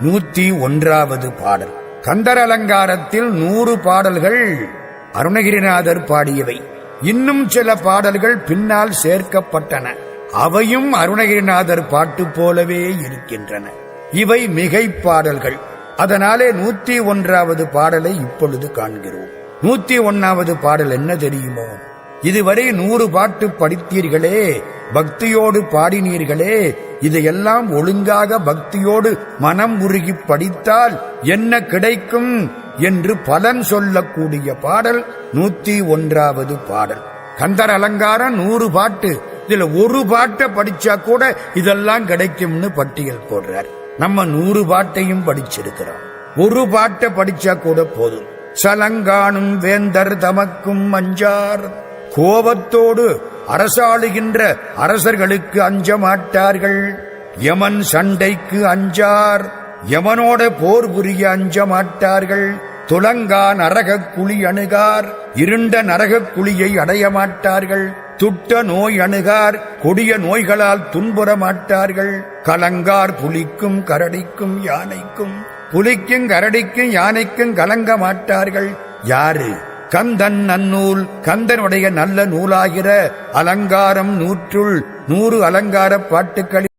நூத்தி ஒன்றாவது பாடல். கந்தர் அலங்காரத்தில் நூறு பாடல்கள் அருணகிரிநாதர் பாடியவை. இன்னும் சில பாடல்கள் பின்னால் சேர்க்கப்பட்டன. அவையும் அருணகிரிநாதர் பாட்டு போலவே இருக்கின்றன. இவை மிகை பாடல்கள். அதனாலே நூத்தி ஒன்றாவது பாடலை இப்பொழுது காண்கிறோம். நூத்தி ஒன்னாவது பாடல் என்ன தெரியுமோ? இதுவரை நூறு பாட்டு படித்தீர்களே பக்தியோடு பாடினீர்களே இதையெல்லாம் ஒழுங்காக பக்தியோடு மனம் உருகி படித்தால் என்ன கிடைக்கும் என்று பலன் சொல்லக்கூடிய பாடல் நூத்தி ஒன்றாவது பாடல். கந்தர் அலங்காரம் நூறு பாட்டு இதுல ஒரு பாட்டை படிச்சா கூட இதெல்லாம் கிடைக்கும்னு பட்டியல் போடுறார். நம்ம நூறு பாட்டையும் படிச்சிருக்கிறோம். ஒரு பாட்டை படிச்சா கூட போதும். சலங்கானும் வேந்தர் தமக்கும் அஞ்சார் கோபத்தோடு அரசாளுகின்ற அரசர்களுக்கு அஞ்ச மாட்டார்கள் யமன் சண்டைக்கு அஞ்சார். யமனோட போர் புரிய அஞ்ச மாட்டார்கள் துலங்கா நரகக் குழி அணுகார். இருண்ட நரகக் குழியை அடைய மாட்டார்கள். துட்ட நோய் அணுகார். கொடிய நோய்களால் துன்புற மாட்டார்கள். கலங்கார் புலிக்கும் கரடிக்கும் யானைக்கும். புலிக்கும் கரடிக்கும் யானைக்கும் கலங்க மாட்டார்கள். யாரு? கந்தன் நன்னூல் கந்தனுடைய நல்ல நூலாகிற அலங்காரம் நூற்றுள் நூறு அலங்கார பாட்டுக்களில்